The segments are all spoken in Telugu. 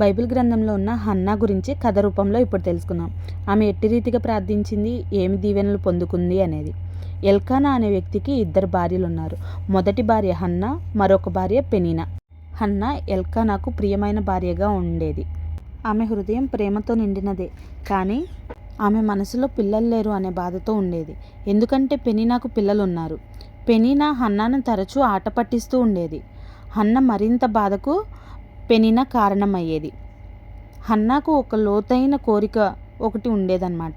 బైబిల్ గ్రంథంలో ఉన్న హన్నా గురించి కథ రూపంలో ఇప్పుడు తెలుసుకుందాం. ఆమె ఎట్టి రీతిగా ప్రార్థించింది? ఏమి దీవెనలు పొందుకుంది అనేది. ఎల్కానా అనే వ్యక్తికి ఇద్దరు భార్యలు ఉన్నారు మొదటి భార్య హన్నా మరొక భార్య పెనీనా. హన్నా ఎల్కానాకు ప్రియమైన భార్యగా ఉండేది. ఆమె హృదయం ప్రేమతో నిండినదే కానీ ఆమె మనసులో పిల్లలు లేరు అనే బాధతో ఉండేది. ఎందుకంటే పెనీనాకు పిల్లలు ఉన్నారు పెనీనా హన్నాను తరచూ ఆట పట్టిస్తూ ఉండేది. హన్న మరింత బాధకు పెనిన కారణమయ్యేది. హన్నాకు ఒక లోతైన కోరిక ఒకటి ఉండేదన్నమాట.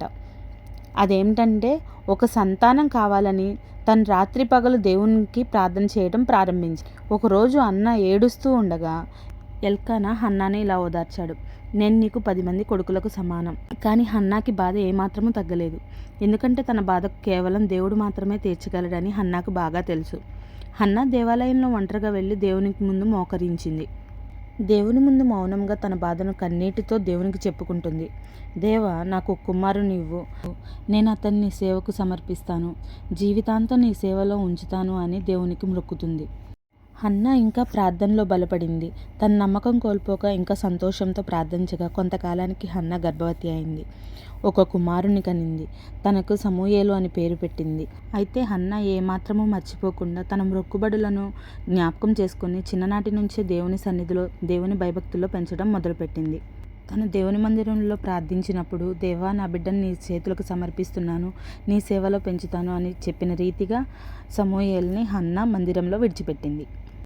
అదేమిటంటే ఒక సంతానం కావాలని తను రాత్రి పగలు దేవునికి ప్రార్థన చేయడం ప్రారంభించి ఒకరోజు అన్న ఏడుస్తూ ఉండగా ఎల్కానా హన్నాని ఇలా ఓదార్చాడు. నేను నీకు పది మంది కొడుకులకు సమానం. కానీ హన్నాకి బాధ ఏమాత్రమూ తగ్గలేదు. ఎందుకంటే తన బాధ కేవలం దేవుడు మాత్రమే తీర్చగలడని హన్నాకు బాగా తెలుసు. హన్నా దేవాలయంలో ఒంటరిగా వెళ్ళి దేవునికి ముందు మోకరించింది. దేవుని ముందు మౌనంగా తన బాధను కన్నీటితో దేవునికి చెప్పుకుంటుంది. దేవ నాకు కుమారుని ఇవ్వు. నేను అతన్ని సేవకు సమర్పిస్తాను. జీవితాంతం నీ సేవలో ఉంచుతాను అని దేవునికి మొక్కుతుంది. హన్నా ఇంకా ప్రార్థనలో బలపడింది. తన నమ్మకం కోల్పోక ఇంకా సంతోషంతో ప్రార్థించగా కొంతకాలానికి హన్నా గర్భవతి అయింది. ఒక కుమారుని కనింది. తనకు సమూయేలు అని పేరు పెట్టింది. అయితే హన్నా ఏమాత్రమూ మర్చిపోకుండా తన మొక్కుబడులను జ్ఞాపకం చేసుకుని చిన్ననాటి నుంచే దేవుని సన్నిధిలో దేవుని భయభక్తుల్లో పెంచడం మొదలుపెట్టింది. తను దేవుని మందిరంలో ప్రార్థించినప్పుడు దేవా నా బిడ్డను నీ చేతులకు సమర్పిస్తున్నాను నీ సేవలో పెంచుతాను అని చెప్పిన రీతిగా సమూయేల్ని హన్నా మందిరంలో విడిచిపెట్టింది.